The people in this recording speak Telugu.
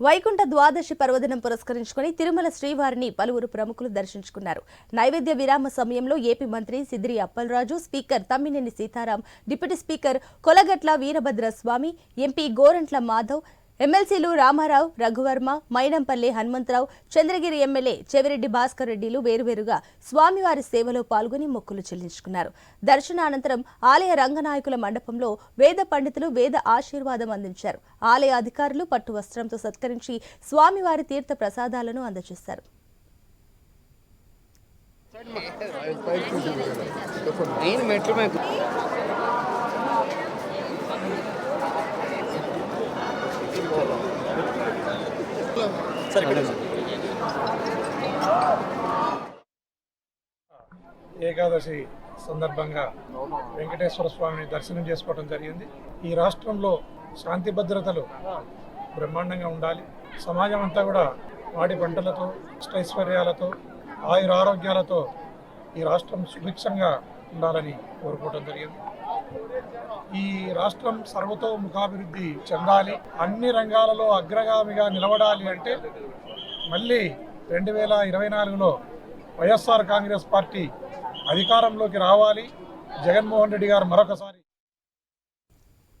వైకుంఠ ద్వాదశి పర్వదినం పురస్కరించుకుని తిరుమల శ్రీవారిని పలువురు ప్రముఖులు దర్శించుకున్నారు. నైవేద్య విరామ సమయంలో ఏపీ మంత్రి Sidiri Appalaraju speaker Tammineni Sitaram deputy speaker Kolagatla Veerabhadra Swamy MP Gorantla Madhav ఎమ్మెల్సీలు రామారావు రఘువర్మ మైనంపల్లి హనుమంతరావు చంద్రగిరి ఎమ్మెల్యే చెవిరెడ్డి భాస్కర్ రెడ్డిలు వేరువేరుగా స్వామివారి సేవలో పాల్గొని మొక్కులు చెల్లించుకున్నారు. దర్శనానంతరం ఆలయ రంగనాయకుల మండపంలో వేద పండితులు వేద ఆశీర్వాదం అందించారు. ఆలయ అధికారులు పట్టు వస్త్రంతో సత్కరించి స్వామివారి తీర్థ ప్రసాదాలను అందజేశారు. మెట్లు ఏకాదశి సందర్భంగా వెంకటేశ్వర స్వామిని దర్శనం చేసుకోవడం జరిగింది. ఈ రాష్ట్రంలో శాంతి భద్రతలు బ్రహ్మాండంగా ఉండాలి. సమాజం అంతా కూడా వాడి పంటలతో ఇష్టైశ్వర్యాలతో ఆయుర ఆరోగ్యాలతో ఈ రాష్ట్రం సుభిక్షంగా ఉండాలని కోరుకోవడం జరిగింది. ఈ రాష్ట్రం సర్వతోముఖాభివృద్ధి చెందాలి అన్ని రంగాలలో అగ్రగామిగా నిలబడాలి అంటే మళ్ళీ రెండు వేల ఇరవై నాలుగులో వైఎస్ఆర్ కాంగ్రెస్ పార్టీ అధికారంలోకి రావాలి. జగన్మోహన్ రెడ్డి గారు మరొకసారి